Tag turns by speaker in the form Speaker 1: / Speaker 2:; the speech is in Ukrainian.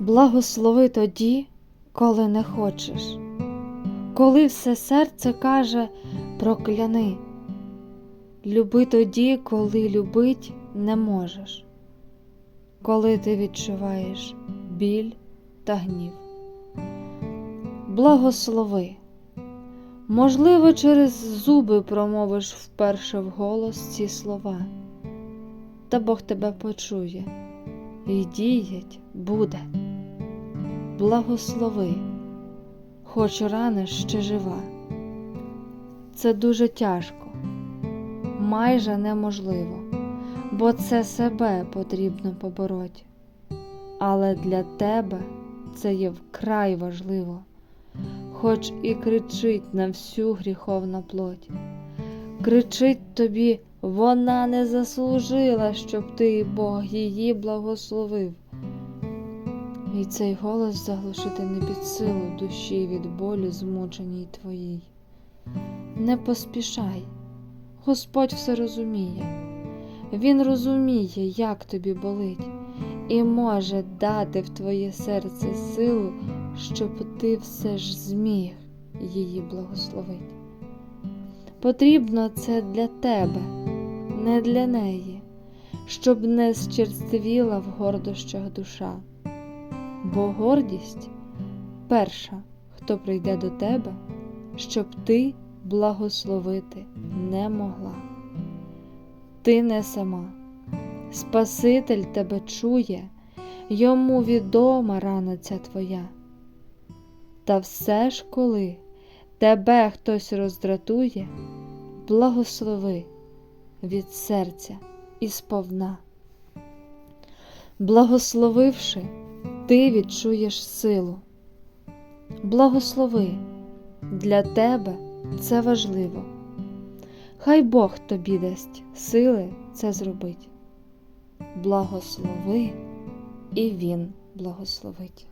Speaker 1: Благослови тоді, коли не хочеш, коли все серце каже прокляни. Люби тоді, коли любить не можеш, коли ти відчуваєш біль та гнів. Благослови. Можливо, через зуби промовиш вперше вголос ці слова, та Бог тебе почує і діять буде. Благослови, хоч рана ще жива. Це дуже тяжко, майже неможливо, бо це себе потрібно побороти. Але для тебе це є вкрай важливо, хоч і кричить на всю гріховна плоть. Кричить тобі, вона не заслужила, щоб ти, Бог, її благословив. І цей голос заглушити не під силу душі від болю змученій твоїй. Не поспішай, Господь все розуміє. Він розуміє, як тобі болить, і може дати в твоє серце силу, щоб ти все ж зміг її благословити. Потрібно це для тебе, не для неї, щоб не зчерствіла в гордощах душа. Бо гордість перша, хто прийде до тебе, щоб ти благословити не могла. Ти не сама, Спаситель тебе чує, йому відома рана ця твоя. Та все ж, коли тебе хтось роздратує, благослови від серця і сповна. Благословивши, ти відчуєш силу. Благослови, для тебе це важливо. Хай Бог тобі дасть сили це зробить. Благослови, і Він благословить.